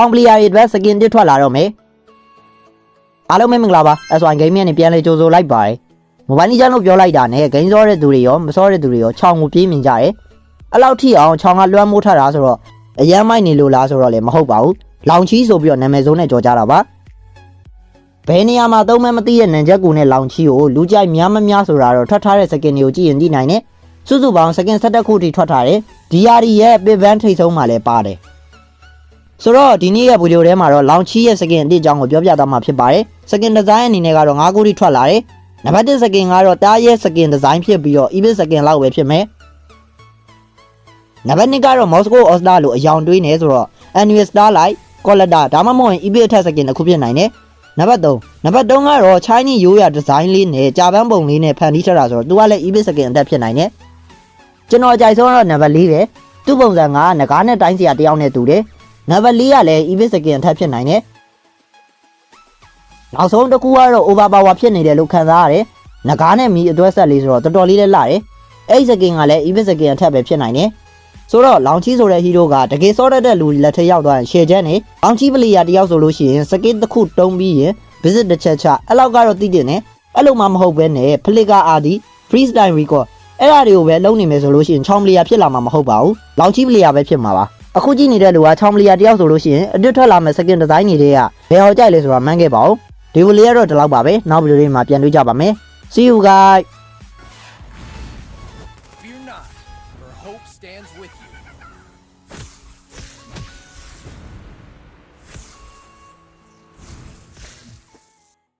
ောင်းပလီယာတွေအတွက်စကင်တစ်ထွက်လာတော့မယ်အားလုံးပဲမင်္ဂလာပါ S1 Game နဲ့ပြန်လေကြိုဆိုလိုက်ပါတယ်မိုဘိုင်းလီဂျန်လို့ပြောလိုက်တာနဲ့ဂိမ်းစောတဲ့သူတွေရောမစောတဲ့သူတွေရောချောင်းကိုပြေးမြင်ကြတယ်အဲ့လောက်ထိအောင်ချောင်းကလွှမ်းမိုးထားတာဆိုတော့အရန်မိုက်နေလို့လားဆိုတော့လည်းမဟုတ်ပါဘူးလောင်ချီဆိုပြီးတော့နာမည်စုံနဲ့ကြော်ကြတာပါဘယ်နေရာမှာသုံးမဲမသိတဲ့နန်ချက်ကူနဲ့လောင်ချီကိုလူကြိုက်များမများဆိုတာတော့ထွက်ထားတဲ့စကင်တွေကိုကြည့်ရင်သိနိုင်တယ်စုစုပေါင်းစကင်17ခုထိထွက်ထားတယ် DRD ရဲ့ Big Bang ထိတ်ဆုံးမှာလည်းပါတယ် ဆိုတော့ဒီနေ့ရဲ့ဗီဒီယိုထဲမှာတော့လောင်ချီရဲ့စကင်အတစ်အကြောင်းကိုပြောပြသွားမှာဖြစ်ပါတယ်စကင်ဒီဇိုင်းအနေနဲ့ကတော့9ခုထိထွက်လာတယ်နံပါတ်1စကင်ကတော့တားရဲ့စကင်ဒီဇိုင်းဖြစ်ပြီးတော့ EBIT စကင်လောက်ပဲဖြစ်မယ်နံပါတ်2ကတော့ Moscow All-Star လို့အယောင်တွေးနေဆိုတော့ Annual Starlight Collector ဒါမှမဟုတ်ရင် EBIT အထက်စကင်တစ်ခုဖြစ်နိုင်တယ်နံပါတ်3နံပါတ်3ကတော့ Chinese ရိုးရာဒီဇိုင်းလေးနဲ့ကြာပန်းပုံလေးနဲ့ဖန်တီးထားတာဆိုတော့သူကလည်း EBIT စကင်အတက်ဖြစ်နိုင်တယ်ကျွန်တော်အကြိုက်ဆုံးကတော့နံပါတ်4ပဲသူ့ပုံစံကငကားနဲ့တိုင်းစရာတယောက်နဲ့တူတယ် နံပါတ်4ကလည်း EBIT စကင်အထက်ဖြစ်နိုင်တယ်နောက်ဆုံးတစ်ခုကတော့ overpower ဖြစ်နေတယ်လို့ခံစားရတယ်ငကားနဲ့မီအတွဲဆက်လေးဆိုတော့တော်တော်လေးလည်းလှတယ်အဲ့ဒီစကင်ကလည်း EBIT စကင်အထက်ပဲဖြစ်နိုင်တယ်ဆိုတော့လောင်ချီဆိုတဲ့ဟီးရိုးကတကယ်စောတတ်တဲ့လူလက်ထက်ရောက်သွားရင်ရှယ်ချက်နေလောင်ချီပလီယာတယောက်ဆိုလို့ရှိရင်စကင်တစ်ခုတုံးပြီးရင် visit တစ်ချက်ချအဲ့လောက်ကတော့သိတင်တယ်အဲ့လိုမှမဟုတ်ဘဲနဲ့ဖလစ်ကအာဒီ freestyle record အဲ့ဒါတွေကိုပဲလုံးနေမယ်ဆိုလို့ရှိရင်ချောင်းပလီယာဖြစ်လာမှာမဟုတ်ပါဘူးလောင်ချီပလီယာပဲဖြစ်မှာပါ အခုကြည့်နေတဲ့လူကချောင်းမလီယာတယောက်ဆိုလို့ရှိရင်အတစ်ထွက်လာမဲ့ second design တွေကဘယ်ဟောကြိုက်လဲဆိုတာမှန်းခဲ့ပါဦးဒီဗီဒီယိုတော့ဒီလောက်ပါပဲနောက်ဗီဒီယိုတွေမှာပြန်တွေ့ကြပါမယ် see you guys Fear not, for hope stands with you.